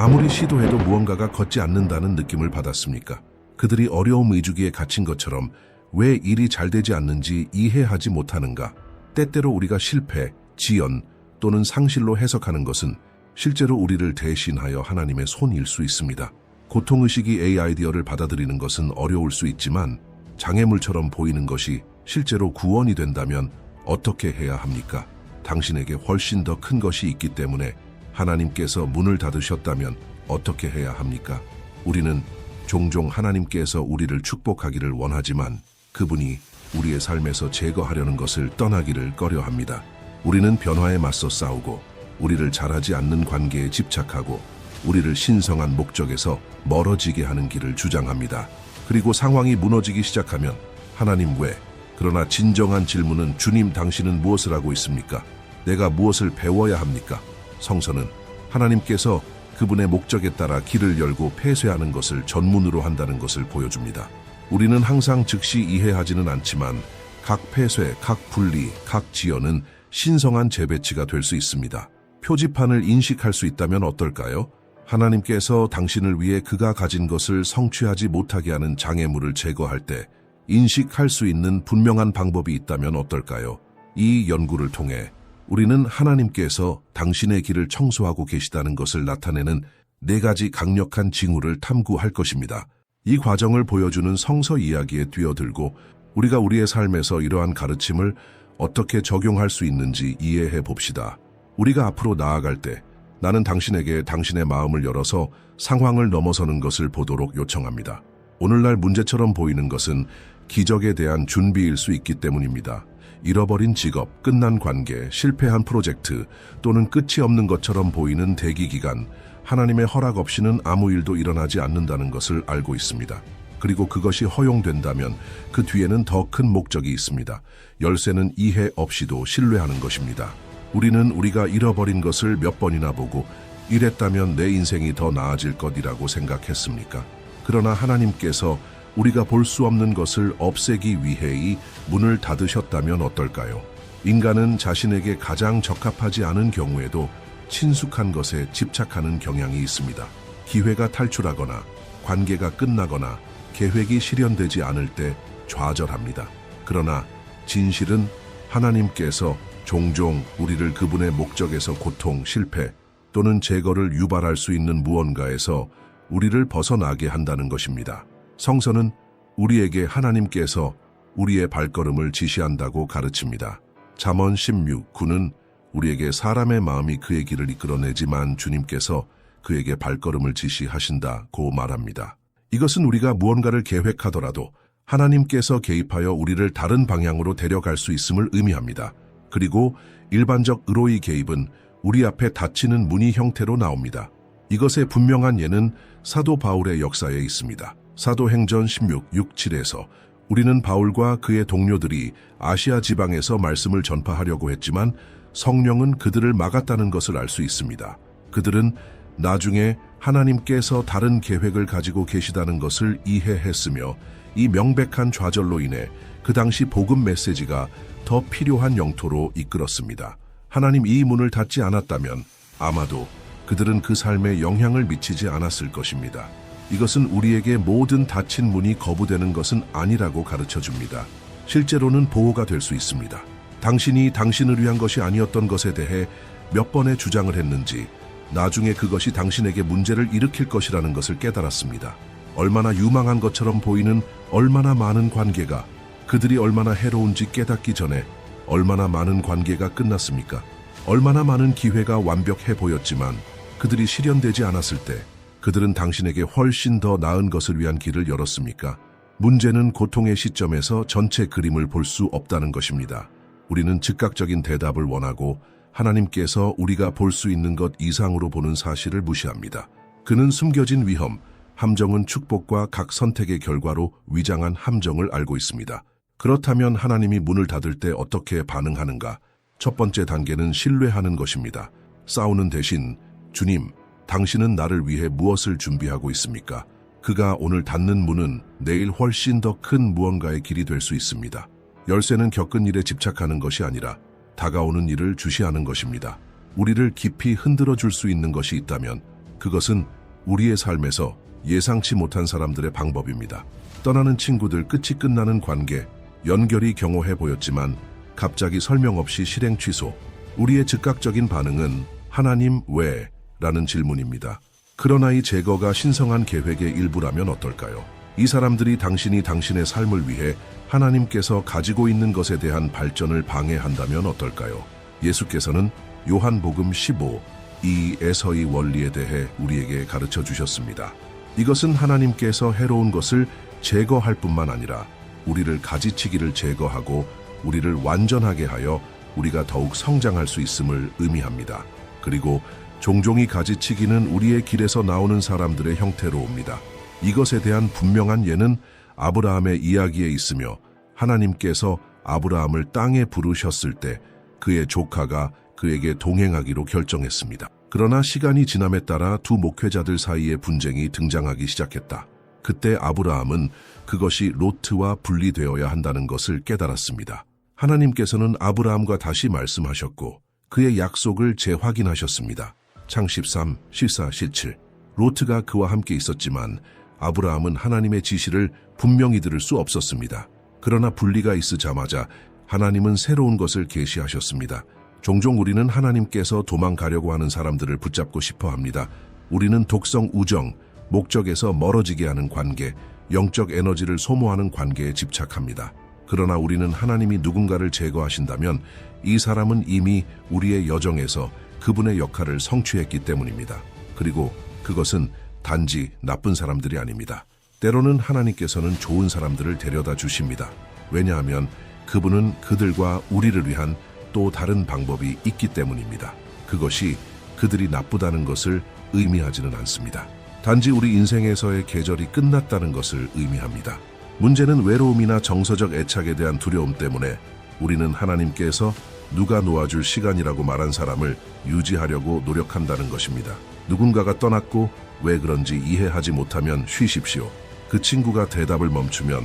아무리 시도해도 무언가가 걷지 않는다는 느낌을 받았습니까? 그들이 어려움 의주기에 갇힌 것처럼 왜 일이 잘 되지 않는지 이해하지 못하는가? 때때로 우리가 실패, 지연 또는 상실로 해석하는 것은 실제로 우리를 대신하여 하나님의 손일 수 있습니다. 고통의식이 A 아이디어를 받아들이는 것은 어려울 수 있지만 장애물처럼 보이는 것이 실제로 구원이 된다면 어떻게 해야 합니까? 당신에게 훨씬 더 큰 것이 있기 때문에 하나님께서 문을 닫으셨다면 어떻게 해야 합니까? 우리는 종종 하나님께서 우리를 축복하기를 원하지만 그분이 우리의 삶에서 제거하려는 것을 떠나기를 꺼려 합니다. 우리는 변화에 맞서 싸우고 우리를 잘하지 않는 관계에 집착하고 우리를 신성한 목적에서 멀어지게 하는 길을 주장합니다. 그리고 상황이 무너지기 시작하면 하나님 왜? 그러나 진정한 질문은 주님 당신은 무엇을 하고 있습니까? 내가 무엇을 배워야 합니까? 성서는 하나님께서 그분의 목적에 따라 길을 열고 폐쇄하는 것을 전문으로 한다는 것을 보여줍니다. 우리는 항상 즉시 이해하지는 않지만 각 폐쇄, 각 분리, 각 지연은 신성한 재배치가 될 수 있습니다. 표지판을 인식할 수 있다면 어떨까요? 하나님께서 당신을 위해 그가 가진 것을 성취하지 못하게 하는 장애물을 제거할 때 인식할 수 있는 분명한 방법이 있다면 어떨까요? 이 연구를 통해 우리는 하나님께서 당신의 길을 청소하고 계시다는 것을 나타내는 네 가지 강력한 징후를 탐구할 것입니다. 이 과정을 보여주는 성서 이야기에 뛰어들고 우리가 우리의 삶에서 이러한 가르침을 어떻게 적용할 수 있는지 이해해 봅시다. 우리가 앞으로 나아갈 때 나는 당신에게 당신의 마음을 열어서 상황을 넘어서는 것을 보도록 요청합니다. 오늘날 문제처럼 보이는 것은 기적에 대한 준비일 수 있기 때문입니다. 잃어버린 직업, 끝난 관계, 실패한 프로젝트 또는 끝이 없는 것처럼 보이는 대기 기간, 하나님의 허락 없이는 아무 일도 일어나지 않는다는 것을 알고 있습니다. 그리고 그것이 허용된다면 그 뒤에는 더 큰 목적이 있습니다. 열쇠는 이해 없이도 신뢰하는 것입니다. 우리는 우리가 잃어버린 것을 몇 번이나 보고 이랬다면 내 인생이 더 나아질 것이라고 생각했습니까? 그러나 하나님께서 우리가 볼 수 없는 것을 없애기 위해 이 문을 닫으셨다면 어떨까요? 인간은 자신에게 가장 적합하지 않은 경우에도 친숙한 것에 집착하는 경향이 있습니다. 기회가 탈출하거나 관계가 끝나거나 계획이 실현되지 않을 때 좌절합니다. 그러나 진실은 하나님께서 종종 우리를 그분의 목적에서 고통, 실패 또는 제거를 유발할 수 있는 무언가에서 우리를 벗어나게 한다는 것입니다. 성서는 우리에게 하나님께서 우리의 발걸음을 지시한다고 가르칩니다. 잠언 16, 9는 우리에게 사람의 마음이 그의 길을 이끌어내지만 주님께서 그에게 발걸음을 지시하신다고 말합니다. 이것은 우리가 무언가를 계획하더라도 하나님께서 개입하여 우리를 다른 방향으로 데려갈 수 있음을 의미합니다. 그리고 일반적 의로의 개입은 우리 앞에 닫히는 문의 형태로 나옵니다. 이것의 분명한 예는 사도 바울의 역사에 있습니다. 사도행전 16, 6, 7에서 우리는 바울과 그의 동료들이 아시아 지방에서 말씀을 전파하려고 했지만 성령은 그들을 막았다는 것을 알 수 있습니다. 그들은 나중에 하나님께서 다른 계획을 가지고 계시다는 것을 이해했으며 이 명백한 좌절로 인해 그 당시 복음 메시지가 더 필요한 영토로 이끌었습니다. 하나님 이 문을 닫지 않았다면 아마도 그들은 그 삶에 영향을 미치지 않았을 것입니다. 이것은 우리에게 모든 닫힌 문이 거부되는 것은 아니라고 가르쳐 줍니다. 실제로는 보호가 될 수 있습니다. 당신이 당신을 위한 것이 아니었던 것에 대해 몇 번의 주장을 했는지 나중에 그것이 당신에게 문제를 일으킬 것이라는 것을 깨달았습니다. 얼마나 유망한 것처럼 보이는 얼마나 많은 관계가 그들이 얼마나 해로운지 깨닫기 전에 얼마나 많은 관계가 끝났습니까? 얼마나 많은 기회가 완벽해 보였지만 그들이 실현되지 않았을 때 그들은 당신에게 훨씬 더 나은 것을 위한 길을 열었습니까? 문제는 고통의 시점에서 전체 그림을 볼 수 없다는 것입니다. 우리는 즉각적인 대답을 원하고 하나님께서 우리가 볼 수 있는 것 이상으로 보는 사실을 무시합니다. 그는 숨겨진 위험, 함정은 축복과 각 선택의 결과로 위장한 함정을 알고 있습니다. 그렇다면 하나님이 문을 닫을 때 어떻게 반응하는가? 첫 번째 단계는 신뢰하는 것입니다. 싸우는 대신 주님, 당신은 나를 위해 무엇을 준비하고 있습니까? 그가 오늘 닫는 문은 내일 훨씬 더 큰 무언가의 길이 될 수 있습니다. 열쇠는 겪은 일에 집착하는 것이 아니라 다가오는 일을 주시하는 것입니다. 우리를 깊이 흔들어 줄 수 있는 것이 있다면 그것은 우리의 삶에서 예상치 못한 사람들의 방법입니다. 떠나는 친구들 끝이 끝나는 관계, 연결이 경호해 보였지만 갑자기 설명 없이 실행 취소. 우리의 즉각적인 반응은 하나님 왜? 라는 질문입니다. 그러나 이 제거가 신성한 계획의 일부라면 어떨까요? 이 사람들이 당신이 당신의 삶을 위해 하나님께서 가지고 있는 것에 대한 발전을 방해한다면 어떨까요? 예수께서는 요한복음 15, 이 에서의 원리에 대해 우리에게 가르쳐 주셨습니다. 이것은 하나님께서 해로운 것을 제거할 뿐만 아니라 우리를 가지치기를 제거하고 우리를 완전하게 하여 우리가 더욱 성장할 수 있음을 의미합니다. 그리고 종종 이 가지치기는 우리의 길에서 나오는 사람들의 형태로 옵니다. 이것에 대한 분명한 예는 아브라함의 이야기에 있으며 하나님께서 아브라함을 땅에 부르셨을 때 그의 조카가 그에게 동행하기로 결정했습니다. 그러나 시간이 지남에 따라 두 목회자들 사이의 분쟁이 등장하기 시작했다. 그때 아브라함은 그것이 로트와 분리되어야 한다는 것을 깨달았습니다. 하나님께서는 아브라함과 다시 말씀하셨고 그의 약속을 재확인하셨습니다. 창 13, 실사, 실칠. 로트가 그와 함께 있었지만 아브라함은 하나님의 지시를 분명히 들을 수 없었습니다. 그러나 분리가 있으자마자 하나님은 새로운 것을 계시하셨습니다. 종종 우리는 하나님께서 도망가려고 하는 사람들을 붙잡고 싶어 합니다. 우리는 독성 우정, 목적에서 멀어지게 하는 관계, 영적 에너지를 소모하는 관계에 집착합니다. 그러나 우리는 하나님이 누군가를 제거하신다면 이 사람은 이미 우리의 여정에서 그분의 역할을 성취했기 때문입니다. 그리고 그것은 단지 나쁜 사람들이 아닙니다. 때로는 하나님께서는 좋은 사람들을 데려다 주십니다. 왜냐하면 그분은 그들과 우리를 위한 또 다른 방법이 있기 때문입니다. 그것이 그들이 나쁘다는 것을 의미하지는 않습니다. 단지 우리 인생에서의 계절이 끝났다는 것을 의미합니다. 문제는 외로움이나 정서적 애착에 대한 두려움 때문에 우리는 하나님께서 누가 놓아줄 시간이라고 말한 사람을 유지하려고 노력한다는 것입니다. 누군가가 떠났고 왜 그런지 이해하지 못하면 쉬십시오. 그 친구가 대답을 멈추면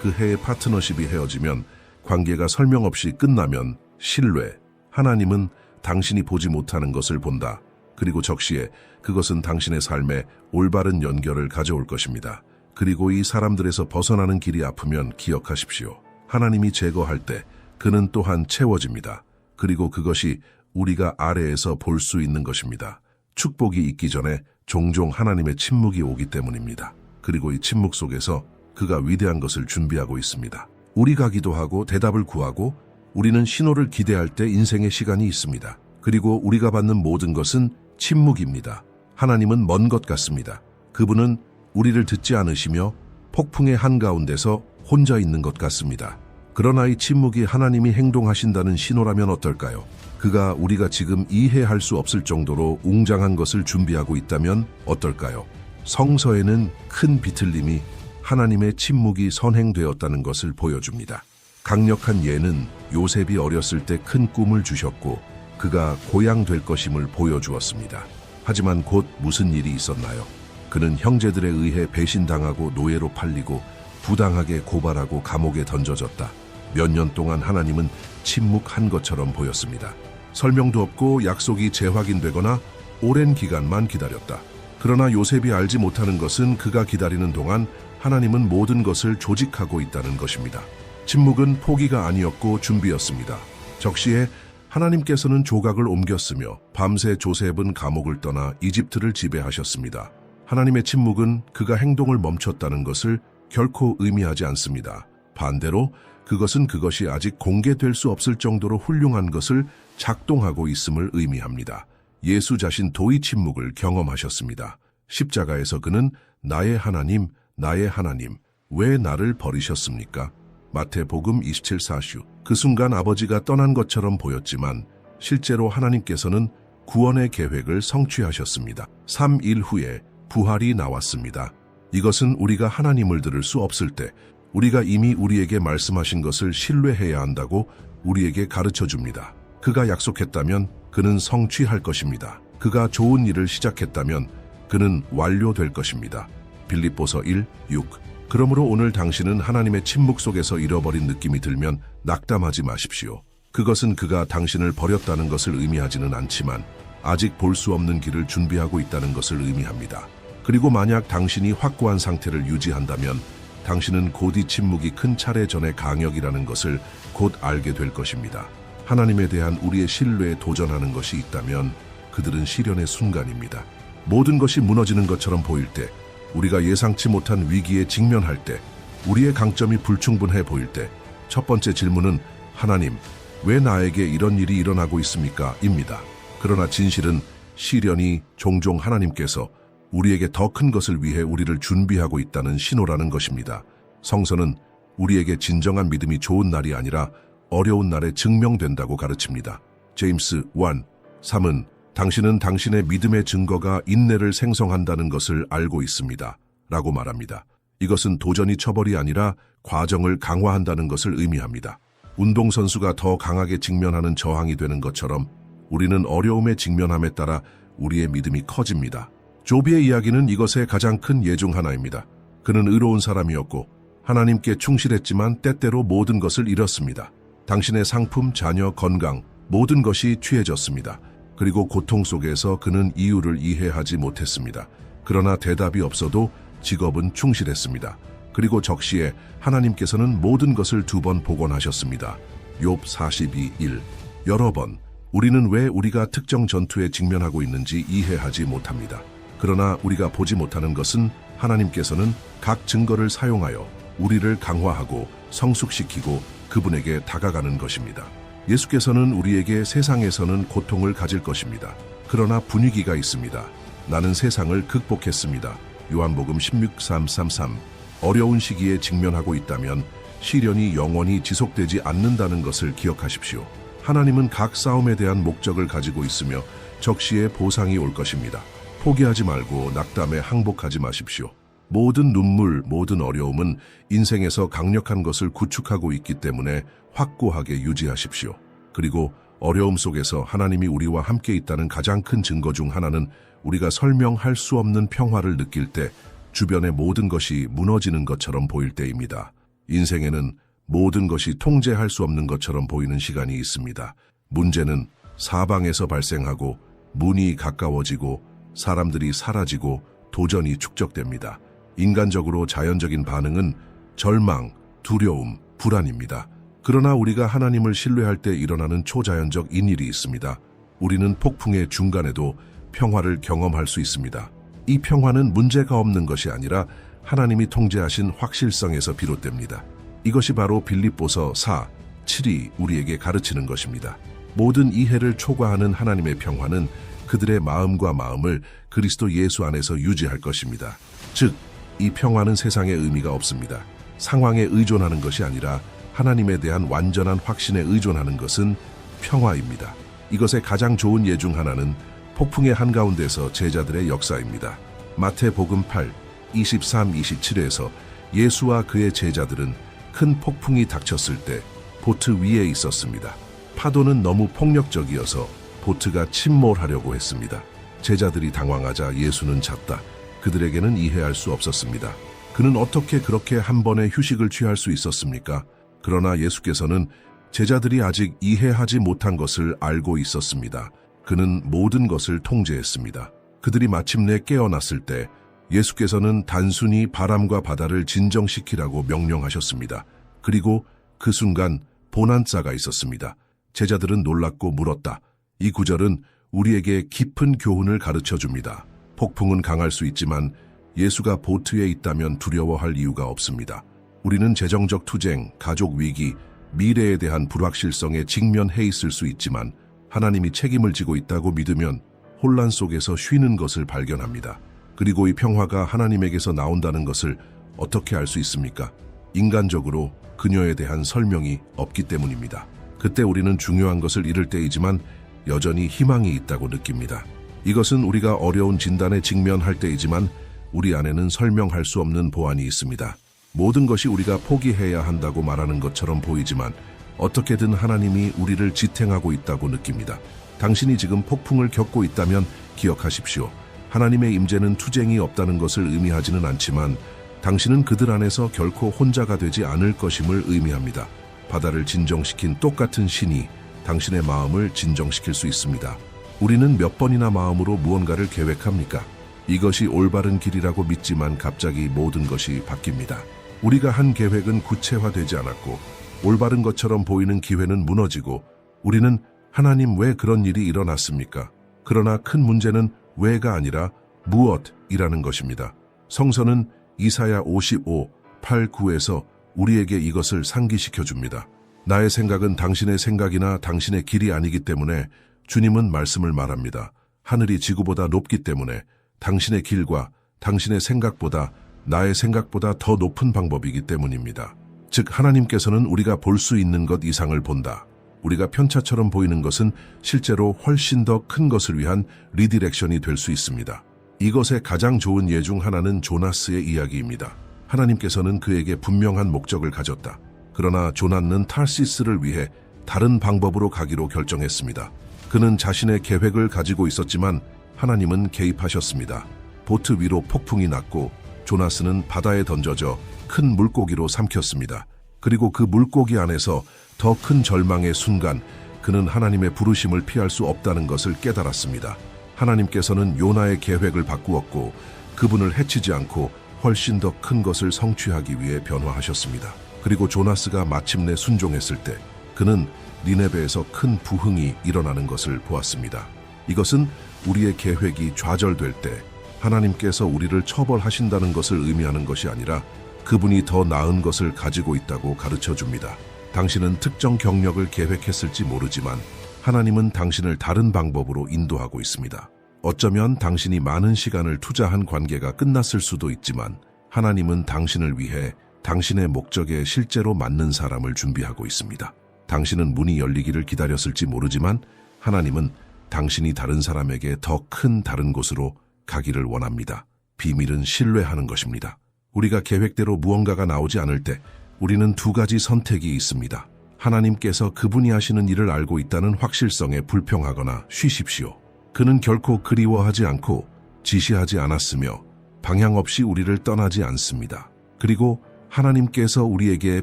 그 해의 파트너십이 헤어지면 관계가 설명 없이 끝나면 신뢰. 하나님은 당신이 보지 못하는 것을 본다. 그리고 적시에 그것은 당신의 삶에 올바른 연결을 가져올 것입니다. 그리고 이 사람들에서 벗어나는 길이 아프면 기억하십시오. 하나님이 제거할 때 그는 또한 채워집니다. 그리고 그것이 우리가 아래에서 볼 수 있는 것입니다. 축복이 있기 전에 종종 하나님의 침묵이 오기 때문입니다. 그리고 이 침묵 속에서 그가 위대한 것을 준비하고 있습니다. 우리가 기도하고 대답을 구하고 우리는 신호를 기대할 때 인생의 시간이 있습니다. 그리고 우리가 받는 모든 것은 침묵입니다. 하나님은 먼 것 같습니다. 그분은 우리를 듣지 않으시며 폭풍의 한가운데서 혼자 있는 것 같습니다. 그러나 이 침묵이 하나님이 행동하신다는 신호라면 어떨까요? 그가 우리가 지금 이해할 수 없을 정도로 웅장한 것을 준비하고 있다면 어떨까요? 성서에는 큰 비틀림이 하나님의 침묵이 선행되었다는 것을 보여줍니다. 강력한 예는 요셉이 어렸을 때 큰 꿈을 주셨고 그가 고향 될 것임을 보여주었습니다. 하지만 곧 무슨 일이 있었나요? 그는 형제들에 의해 배신당하고 노예로 팔리고 부당하게 고발하고 감옥에 던져졌다. 몇 년 동안 하나님은 침묵한 것처럼 보였습니다. 설명도 없고 약속이 재확인되거나 오랜 기간만 기다렸다. 그러나 요셉이 알지 못하는 것은 그가 기다리는 동안 하나님은 모든 것을 조직하고 있다는 것입니다. 침묵은 포기가 아니었고 준비였습니다. 적시에 하나님께서는 조각을 옮겼으며 밤새 조셉은 감옥을 떠나 이집트를 지배하셨습니다. 하나님의 침묵은 그가 행동을 멈췄다는 것을 결코 의미하지 않습니다. 반대로 그것은 그것이 아직 공개될 수 없을 정도로 훌륭한 것을 작동하고 있음을 의미합니다. 예수 자신 도의 침묵을 경험하셨습니다. 십자가에서 그는 나의 하나님, 나의 하나님, 왜 나를 버리셨습니까? 마태복음 27, 4슈. 그 순간 아버지가 떠난 것처럼 보였지만 실제로 하나님께서는 구원의 계획을 성취하셨습니다. 3일 후에 부활이 나왔습니다. 이것은 우리가 하나님을 들을 수 없을 때 우리가 이미 우리에게 말씀하신 것을 신뢰해야 한다고 우리에게 가르쳐 줍니다. 그가 약속했다면 그는 성취할 것입니다. 그가 좋은 일을 시작했다면 그는 완료될 것입니다. 빌립보서 1, 6 그러므로 오늘 당신은 하나님의 침묵 속에서 잃어버린 느낌이 들면 낙담하지 마십시오. 그것은 그가 당신을 버렸다는 것을 의미하지는 않지만 아직 볼 수 없는 길을 준비하고 있다는 것을 의미합니다. 그리고 만약 당신이 확고한 상태를 유지한다면 당신은 곧이 침묵이 큰 차례 전의 강역이라는 것을 곧 알게 될 것입니다. 하나님에 대한 우리의 신뢰에 도전하는 것이 있다면 그들은 시련의 순간입니다. 모든 것이 무너지는 것처럼 보일 때, 우리가 예상치 못한 위기에 직면할 때, 우리의 강점이 불충분해 보일 때, 첫 번째 질문은 하나님, 왜 나에게 이런 일이 일어나고 있습니까? 입니다. 그러나 진실은 시련이 종종 하나님께서 우리에게 더 큰 것을 위해 우리를 준비하고 있다는 신호라는 것입니다. 성서는 우리에게 진정한 믿음이 좋은 날이 아니라 어려운 날에 증명된다고 가르칩니다. 제임스 1, 3은 당신은 당신의 믿음의 증거가 인내를 생성한다는 것을 알고 있습니다. 라고 말합니다. 이것은 도전이 처벌이 아니라 과정을 강화한다는 것을 의미합니다. 운동선수가 더 강하게 직면하는 저항이 되는 것처럼 우리는 어려움에 직면함에 따라 우리의 믿음이 커집니다. 조비의 이야기는 이것의 가장 큰 예중 하나입니다. 그는 의로운 사람이었고 하나님께 충실했지만 때때로 모든 것을 잃었습니다. 당신의 상품, 자녀, 건강, 모든 것이 취해졌습니다. 그리고 고통 속에서 그는 이유를 이해하지 못했습니다. 그러나 대답이 없어도 직업은 충실했습니다. 그리고 적시에 하나님께서는 모든 것을 두 번 복원하셨습니다. 욥 42일 여러 번 우리는 왜 우리가 특정 전투에 직면하고 있는지 이해하지 못합니다. 그러나 우리가 보지 못하는 것은 하나님께서는 각 증거를 사용하여 우리를 강화하고 성숙시키고 그분에게 다가가는 것입니다. 예수께서는 우리에게 세상에서는 고통을 가질 것입니다. 그러나 분위기가 있습니다. 나는 세상을 극복했습니다. 요한복음 16:333 어려운 시기에 직면하고 있다면 시련이 영원히 지속되지 않는다는 것을 기억하십시오. 하나님은 각 싸움에 대한 목적을 가지고 있으며 적시에 보상이 올 것입니다. 포기하지 말고 낙담에 항복하지 마십시오. 모든 눈물, 모든 어려움은 인생에서 강력한 것을 구축하고 있기 때문에 확고하게 유지하십시오. 그리고 어려움 속에서 하나님이 우리와 함께 있다는 가장 큰 증거 중 하나는 우리가 설명할 수 없는 평화를 느낄 때 주변의 모든 것이 무너지는 것처럼 보일 때입니다. 인생에는 모든 것이 통제할 수 없는 것처럼 보이는 시간이 있습니다. 문제는 사방에서 발생하고 문이 가까워지고 사람들이 사라지고 도전이 축적됩니다. 인간적으로 자연적인 반응은 절망, 두려움, 불안입니다. 그러나 우리가 하나님을 신뢰할 때 일어나는 초자연적 인일이 있습니다. 우리는 폭풍의 중간에도 평화를 경험할 수 있습니다. 이 평화는 문제가 없는 것이 아니라 하나님이 통제하신 확실성에서 비롯됩니다. 이것이 바로 빌립보서 4, 7이 우리에게 가르치는 것입니다. 모든 이해를 초과하는 하나님의 평화는 그들의 마음과 마음을 그리스도 예수 안에서 유지할 것입니다. 즉, 이 평화는 세상에 의미가 없습니다. 상황에 의존하는 것이 아니라 하나님에 대한 완전한 확신에 의존하는 것은 평화입니다. 이것의 가장 좋은 예 중 하나는 폭풍의 한가운데서 제자들의 역사입니다. 마태복음 8, 23, 27에서 예수와 그의 제자들은 큰 폭풍이 닥쳤을 때 보트 위에 있었습니다. 파도는 너무 폭력적이어서 보트가 침몰하려고 했습니다. 제자들이 당황하자 예수는 잤다. 그들에게는 이해할 수 없었습니다. 그는 어떻게 그렇게 한 번에 휴식을 취할 수 있었습니까? 그러나 예수께서는 제자들이 아직 이해하지 못한 것을 알고 있었습니다. 그는 모든 것을 통제했습니다. 그들이 마침내 깨어났을 때 예수께서는 단순히 바람과 바다를 진정시키라고 명령하셨습니다. 그리고 그 순간 보난자가 있었습니다. 제자들은 놀랐고 물었다. 이 구절은 우리에게 깊은 교훈을 가르쳐 줍니다. 폭풍은 강할 수 있지만 예수가 보트에 있다면 두려워할 이유가 없습니다. 우리는 재정적 투쟁, 가족 위기, 미래에 대한 불확실성에 직면해 있을 수 있지만 하나님이 책임을 지고 있다고 믿으면 혼란 속에서 쉬는 것을 발견합니다. 그리고 이 평화가 하나님에게서 나온다는 것을 어떻게 알 수 있습니까? 인간적으로 그녀에 대한 설명이 없기 때문입니다. 그때 우리는 중요한 것을 잃을 때이지만 여전히 희망이 있다고 느낍니다. 이것은 우리가 어려운 진단에 직면할 때이지만 우리 안에는 설명할 수 없는 보안이 있습니다. 모든 것이 우리가 포기해야 한다고 말하는 것처럼 보이지만 어떻게든 하나님이 우리를 지탱하고 있다고 느낍니다. 당신이 지금 폭풍을 겪고 있다면 기억하십시오. 하나님의 임재는 투쟁이 없다는 것을 의미하지는 않지만 당신은 그들 안에서 결코 혼자가 되지 않을 것임을 의미합니다. 바다를 진정시킨 똑같은 신이 당신의 마음을 진정시킬 수 있습니다. 우리는 몇 번이나 마음으로 무언가를 계획합니까? 이것이 올바른 길이라고 믿지만 갑자기 모든 것이 바뀝니다. 우리가 한 계획은 구체화되지 않았고 올바른 것처럼 보이는 기회는 무너지고 우리는 하나님 왜 그런 일이 일어났습니까? 그러나 큰 문제는 왜가 아니라 무엇이라는 것입니다. 성서는 이사야 55, 8, 9에서 우리에게 이것을 상기시켜 줍니다. 나의 생각은 당신의 생각이나 당신의 길이 아니기 때문에 주님은 말씀을 말합니다. 하늘이 지구보다 높기 때문에 당신의 길과 당신의 생각보다 나의 생각보다 더 높은 방법이기 때문입니다. 즉, 하나님께서는 우리가 볼 수 있는 것 이상을 본다. 우리가 편차처럼 보이는 것은 실제로 훨씬 더 큰 것을 위한 리디렉션이 될 수 있습니다. 이것의 가장 좋은 예중 하나는 조나스의 이야기입니다. 하나님께서는 그에게 분명한 목적을 가졌다. 그러나 조나는 탈시스를 위해 다른 방법으로 가기로 결정했습니다. 그는 자신의 계획을 가지고 있었지만 하나님은 개입하셨습니다. 보트 위로 폭풍이 났고 조나스는 바다에 던져져 큰 물고기로 삼켰습니다. 그리고 그 물고기 안에서 더 큰 절망의 순간 그는 하나님의 부르심을 피할 수 없다는 것을 깨달았습니다. 하나님께서는 요나의 계획을 바꾸었고 그분을 해치지 않고 훨씬 더 큰 것을 성취하기 위해 변화하셨습니다. 그리고 조나스가 마침내 순종했을 때 그는 니네베에서 큰 부흥이 일어나는 것을 보았습니다. 이것은 우리의 계획이 좌절될 때 하나님께서 우리를 처벌하신다는 것을 의미하는 것이 아니라 그분이 더 나은 것을 가지고 있다고 가르쳐 줍니다. 당신은 특정 경력을 계획했을지 모르지만 하나님은 당신을 다른 방법으로 인도하고 있습니다. 어쩌면 당신이 많은 시간을 투자한 관계가 끝났을 수도 있지만 하나님은 당신을 위해 당신의 목적에 실제로 맞는 사람을 준비하고 있습니다. 당신은 문이 열리기를 기다렸을지 모르지만 하나님은 당신이 다른 사람에게 더 큰 다른 곳으로 가기를 원합니다. 비밀은 신뢰하는 것입니다. 우리가 계획대로 무언가가 나오지 않을 때 우리는 두 가지 선택이 있습니다. 하나님께서 그분이 하시는 일을 알고 있다는 확실성에 불평하거나 쉬십시오. 그는 결코 그리워하지 않고 지시하지 않았으며 방향 없이 우리를 떠나지 않습니다. 그리고 하나님께서 우리에게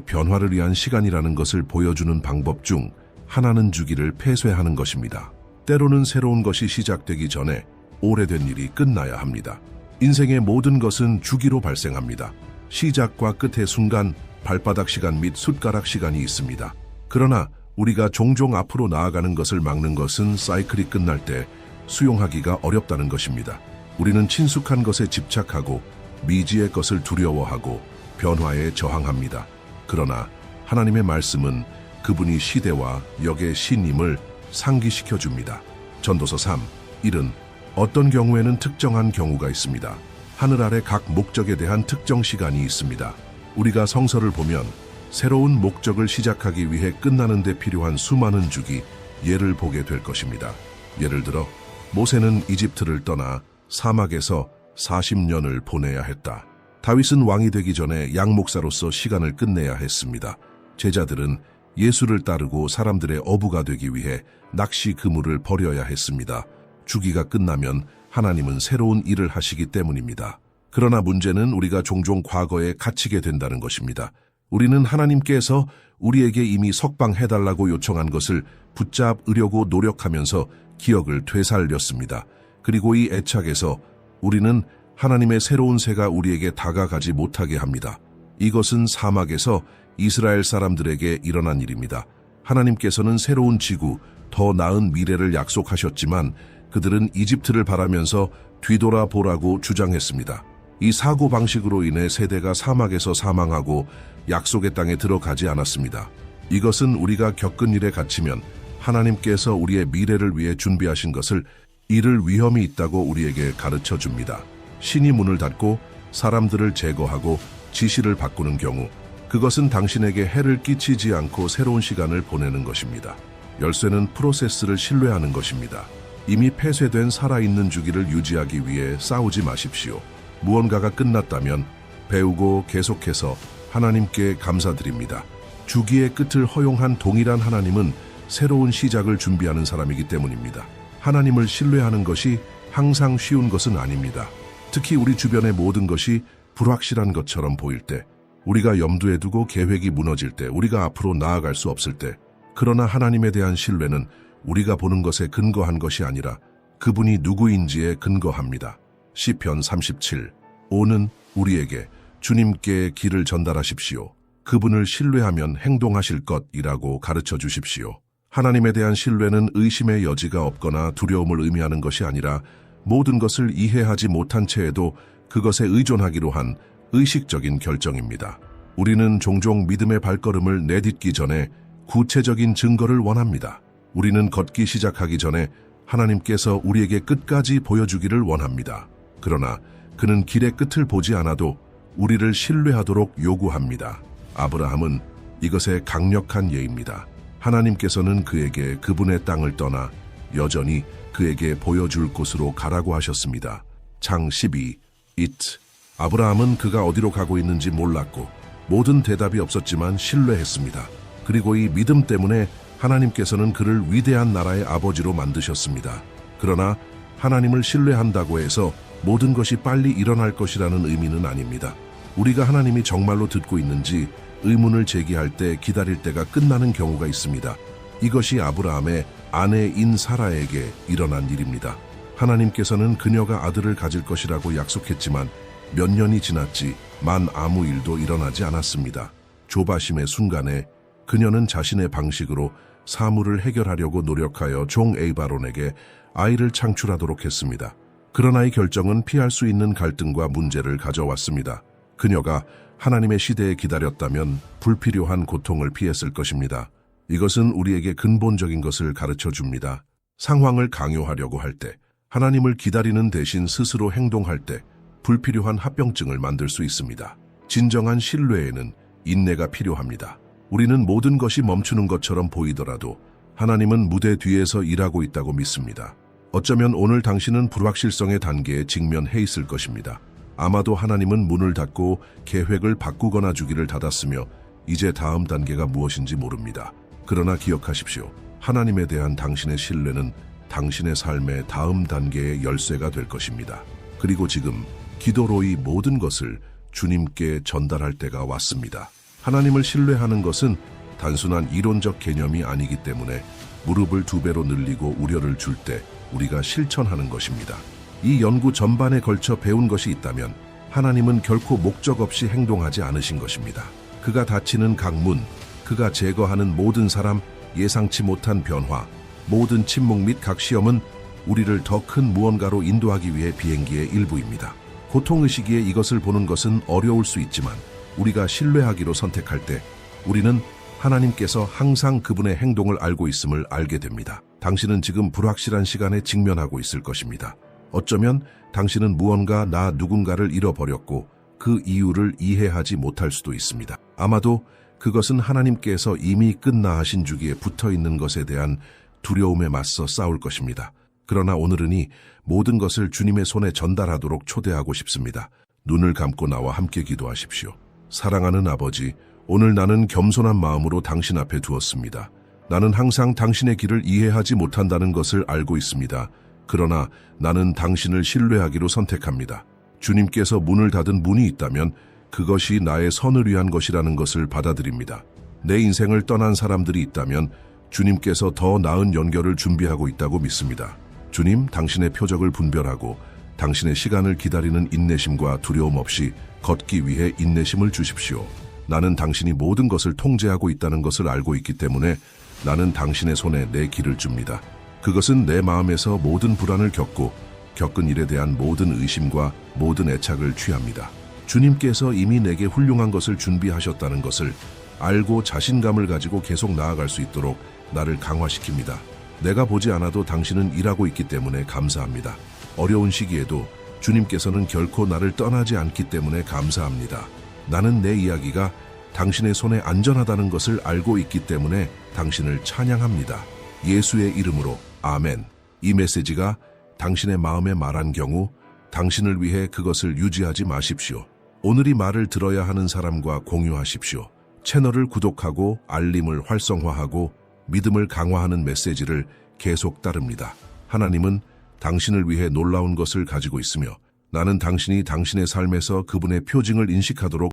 변화를 위한 시간이라는 것을 보여주는 방법 중 하나는 주기를 폐쇄하는 것입니다. 때로는 새로운 것이 시작되기 전에 오래된 일이 끝나야 합니다. 인생의 모든 것은 주기로 발생합니다. 시작과 끝의 순간, 발바닥 시간 및 숟가락 시간이 있습니다. 그러나 우리가 종종 앞으로 나아가는 것을 막는 것은 사이클이 끝날 때 수용하기가 어렵다는 것입니다. 우리는 친숙한 것에 집착하고 미지의 것을 두려워하고 변화에 저항합니다. 그러나 하나님의 말씀은 그분이 시대와 역의 신임을 상기시켜 줍니다. 전도서 3, 1은 어떤 경우에는 특정한 경우가 있습니다. 하늘 아래 각 목적에 대한 특정 시간이 있습니다. 우리가 성서를 보면 새로운 목적을 시작하기 위해 끝나는 데 필요한 수많은 주기, 예를 보게 될 것입니다. 예를 들어 모세는 이집트를 떠나 사막에서 40년을 보내야 했다. 다윗은 왕이 되기 전에 양목사로서 시간을 끝내야 했습니다. 제자들은 예수를 따르고 사람들의 어부가 되기 위해 낚시 그물을 버려야 했습니다. 주기가 끝나면 하나님은 새로운 일을 하시기 때문입니다. 그러나 문제는 우리가 종종 과거에 갇히게 된다는 것입니다. 우리는 하나님께서 우리에게 이미 석방해달라고 요청한 것을 붙잡으려고 노력하면서 기억을 되살렸습니다. 그리고 이 애착에서 우리는 하나님의 새로운 새가 우리에게 다가가지 못하게 합니다. 이것은 사막에서 이스라엘 사람들에게 일어난 일입니다. 하나님께서는 새로운 지구, 더 나은 미래를 약속하셨지만 그들은 이집트를 바라면서 뒤돌아보라고 주장했습니다. 이 사고 방식으로 인해 세대가 사막에서 사망하고 약속의 땅에 들어가지 않았습니다. 이것은 우리가 겪은 일에 갇히면 하나님께서 우리의 미래를 위해 준비하신 것을 잃을 위험이 있다고 우리에게 가르쳐 줍니다. 신이 문을 닫고 사람들을 제거하고 지시를 바꾸는 경우 그것은 당신에게 해를 끼치지 않고 새로운 시간을 보내는 것입니다. 열쇠는 프로세스를 신뢰하는 것입니다. 이미 폐쇄된 살아있는 주기를 유지하기 위해 싸우지 마십시오. 무언가가 끝났다면 배우고 계속해서 하나님께 감사드립니다. 주기의 끝을 허용한 동일한 하나님은 새로운 시작을 준비하는 사람이기 때문입니다. 하나님을 신뢰하는 것이 항상 쉬운 것은 아닙니다. 특히 우리 주변의 모든 것이 불확실한 것처럼 보일 때, 우리가 염두에 두고 계획이 무너질 때, 우리가 앞으로 나아갈 수 없을 때, 그러나 하나님에 대한 신뢰는 우리가 보는 것에 근거한 것이 아니라 그분이 누구인지에 근거합니다. 시편 37. 5는 우리에게 주님께 길을 전달하십시오. 그분을 신뢰하면 행동하실 것이라고 가르쳐 주십시오. 하나님에 대한 신뢰는 의심의 여지가 없거나 두려움을 의미하는 것이 아니라 모든 것을 이해하지 못한 채에도 그것에 의존하기로 한 의식적인 결정입니다. 우리는 종종 믿음의 발걸음을 내딛기 전에 구체적인 증거를 원합니다. 우리는 걷기 시작하기 전에 하나님께서 우리에게 끝까지 보여주기를 원합니다. 그러나 그는 길의 끝을 보지 않아도 우리를 신뢰하도록 요구합니다. 아브라함은 이것의 강력한 예입니다. 하나님께서는 그에게 그분의 땅을 떠나 여전히 그에게 보여줄 곳으로 가라고 하셨습니다. 장 12. it. 아브라함은 그가 어디로 가고 있는지 몰랐고 모든 대답이 없었지만 신뢰했습니다. 그리고 이 믿음 때문에 하나님께서는 그를 위대한 나라의 아버지로 만드셨습니다. 그러나 하나님을 신뢰한다고 해서 모든 것이 빨리 일어날 것이라는 의미는 아닙니다. 우리가 하나님이 정말로 듣고 있는지 의문을 제기할 때 기다릴 때가 끝나는 경우가 있습니다. 이것이 아브라함의 아내 인 사라에게 일어난 일입니다. 하나님께서는 그녀가 아들을 가질 것이라고 약속했지만 몇 년이 지났지 만 아무 일도 일어나지 않았습니다. 조바심의 순간에 그녀는 자신의 방식으로 사물을 해결하려고 노력하여 종 에이바론에게 아이를 창출하도록 했습니다. 그러나 이 결정은 피할 수 있는 갈등과 문제를 가져왔습니다. 그녀가 하나님의 시대에 기다렸다면 불필요한 고통을 피했을 것입니다. 이것은 우리에게 근본적인 것을 가르쳐 줍니다. 상황을 강요하려고 할 때, 하나님을 기다리는 대신 스스로 행동할 때, 불필요한 합병증을 만들 수 있습니다. 진정한 신뢰에는 인내가 필요합니다. 우리는 모든 것이 멈추는 것처럼 보이더라도 하나님은 무대 뒤에서 일하고 있다고 믿습니다. 어쩌면 오늘 당신은 불확실성의 단계에 직면해 있을 것입니다. 아마도 하나님은 문을 닫고 계획을 바꾸거나 주기를 닫았으며 이제 다음 단계가 무엇인지 모릅니다. 그러나 기억하십시오. 하나님에 대한 당신의 신뢰는 당신의 삶의 다음 단계의 열쇠가 될 것입니다. 그리고 지금 기도로 이 모든 것을 주님께 전달할 때가 왔습니다. 하나님을 신뢰하는 것은 단순한 이론적 개념이 아니기 때문에 무릎을 두 배로 늘리고 우려를 줄 때 우리가 실천하는 것입니다. 이 연구 전반에 걸쳐 배운 것이 있다면 하나님은 결코 목적 없이 행동하지 않으신 것입니다. 그가 닫히는 강문, 그가 제거하는 모든 사람, 예상치 못한 변화, 모든 침묵 및 각 시험은 우리를 더 큰 무언가로 인도하기 위해 비행기의 일부입니다. 고통의식기에 이것을 보는 것은 어려울 수 있지만 우리가 신뢰하기로 선택할 때 우리는 하나님께서 항상 그분의 행동을 알고 있음을 알게 됩니다. 당신은 지금 불확실한 시간에 직면하고 있을 것입니다. 어쩌면 당신은 무언가 나 누군가를 잃어버렸고 그 이유를 이해하지 못할 수도 있습니다. 아마도 그것은 하나님께서 이미 끝나 하신 주기에 붙어 있는 것에 대한 두려움에 맞서 싸울 것입니다. 그러나 오늘은 이 모든 것을 주님의 손에 전달하도록 초대하고 싶습니다. 눈을 감고 나와 함께 기도하십시오. 사랑하는 아버지, 오늘 나는 겸손한 마음으로 당신 앞에 두었습니다. 나는 항상 당신의 길을 이해하지 못한다는 것을 알고 있습니다. 그러나 나는 당신을 신뢰하기로 선택합니다. 주님께서 문을 닫은 문이 있다면 그것이 나의 선을 위한 것이라는 것을 받아들입니다. 내 인생을 떠난 사람들이 있다면 주님께서 더 나은 연결을 준비하고 있다고 믿습니다. 주님, 당신의 표적을 분별하고 당신의 시간을 기다리는 인내심과 두려움 없이 걷기 위해 인내심을 주십시오. 나는 당신이 모든 것을 통제하고 있다는 것을 알고 있기 때문에 나는 당신의 손에 내 길을 줍니다. 그것은 내 마음에서 모든 불안을 겪고 겪은 일에 대한 모든 의심과 모든 애착을 취합니다. 주님께서 이미 내게 훌륭한 것을 준비하셨다는 것을 알고 자신감을 가지고 계속 나아갈 수 있도록 나를 강화시킵니다. 내가 보지 않아도 당신은 일하고 있기 때문에 감사합니다. 어려운 시기에도 주님께서는 결코 나를 떠나지 않기 때문에 감사합니다. 나는 내 이야기가 당신의 손에 안전하다는 것을 알고 있기 때문에 당신을 찬양합니다. 예수의 이름으로 아멘. 이 메시지가 당신의 마음에 말한 경우 당신을 위해 그것을 유지하지 마십시오. 오늘 이 말을 들어야 하는 사람과 공유하십시오. 채널을 구독하고 알림을 활성화하고 믿음을 강화하는 메시지를 계속 따릅니다. 하나님은 당신을 위해 놀라운 것을 가지고 있으며 나는 당신이 당신의 삶에서 그분의 표징을 인식하도록